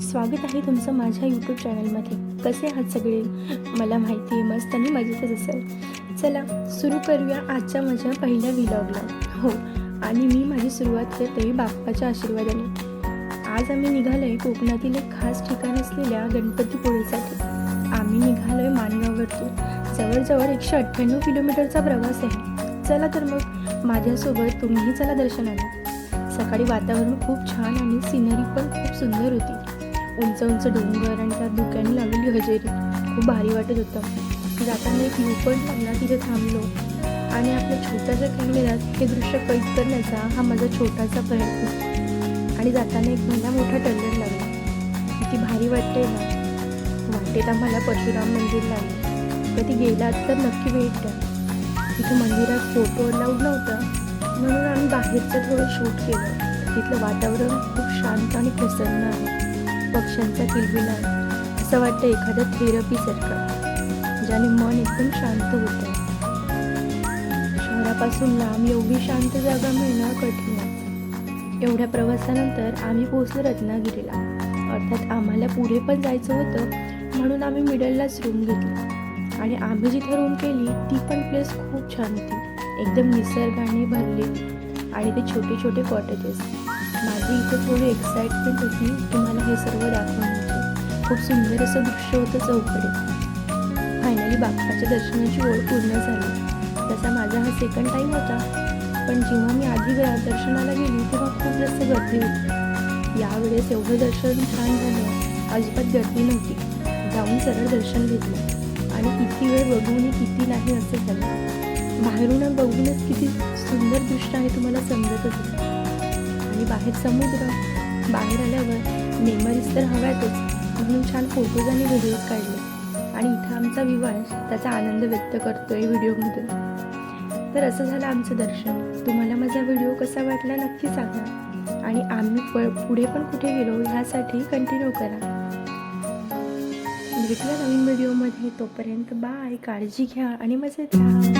स्वागत आहे तुमचं माझ्या यूट्यूब चॅनलमध्ये कसे आहात सगळे? मला माहिती आहे मस्त आणि मजेतच असेल. चला सुरू करूया आजच्या माझ्या पहिल्या व्हिलॉगला हो आणि मी माझी सुरुवात करते बाप्पाच्या आशीर्वादाने. आज आम्ही निघालो आहे कोकणातील एक खास ठिकाण असलेल्या गणपतीपुळेसाठी आम्ही निघालो आहे माणगाववरतून जवळजवळ एकशे अठ्ठ्याण्णव किलोमीटरचा प्रवास आहे. चला तर मग माझ्यासोबत तुम्हीही चला दर्शनाला. सकाळी वातावरण खूप छान आणि सिनरी पण खूप सुंदर होती. उंच उंच डोंगर आणि त्या धुक्याने लावलेली हजेरी. खूप भारी वाटत होतं. जाताना एक व्ह्यू पॉईंट लागला तिथे थांबलो. आणि आपल्या छोट्याशा कॅमेऱ्यात हे दृश्य कैद करण्याचा हा माझा छोटासा प्रयत्न. आणि जाताना एक भला मोठा टल्लर लागला. किती भारी वाटते ना. वाटेत आम्हाला परशुराम मंदिर लागलं. कधी गेलात तर नक्की भेट द्या. तिथे मंदिरात फोटो अलाउड नव्हता. म्हणून आम्ही बाहेरचं थोडं शूट केलं. तिथलं वातावरण खूप शांत आणि प्रसन्न आहे. पक्ष्यांचा किलबिलाट असं वाटतं एखाद्या थेरपीसारखं ज्याने मन एकदम शांत होतं. शहरापासून लांब एवढी शांत जागा मिळणं कठीण आहे. एवढ्या प्रवासानंतर आम्ही पोहोचलो रत्नागिरीला. अर्थात आम्हाला पुढे पण जायचं होतं म्हणून आम्ही मिडललाच रूम घेतली. आणि आम्ही जिथे रूम केली ती पण प्लेस खूप छान होती. एकदम निसर्गाने भरलेली. आणि ते छोटे छोटे कॉटेजेस माझी इथे थोडी एक्साइटमेंट होती तुम्हाला हे सर्व दाखवण्याची. खूप सुंदर असं दृश्य होतं चौकडे. फायनली बाप्पाच्या दर्शनाची ओळ पूर्ण झाली. तसा माझा हा सेकंड टाईम होता. पण जेव्हा मी आधी दर्शनाला गेली तेव्हा खूप जास्त गर्दी होती. यावेळेस एवढं दर्शन छान झालं अजिबात गर्दी नव्हती. जाऊन सरळ दर्शन घेतलं. आणि किती वेळ बघून किती नाही असं झालं. बाहेरून बघूनच किती सुंदर दृष्ट आहे तुम्हाला समजतच आहे आणि बाहेर समुद्र बाहेर आल्यावर मेमरीज तर हव्यातच. म्हणून छान फोटोज आणि व्हिडिओज काढले. आणि इथं आमचा विवास त्याचा आनंद व्यक्त करतोय व्हिडिओमधून. तर असं झालं आमचं दर्शन. तुम्हाला माझा व्हिडिओ कसा वाटला नक्की सांगा. आणि आम्ही प पुढे पण कुठे गेलो ह्यासाठी कंटिन्यू करा. भेटूया नवीन व्हिडिओमध्ये. तोपर्यंत बाय काळजी घ्या आणि मजेत राहा.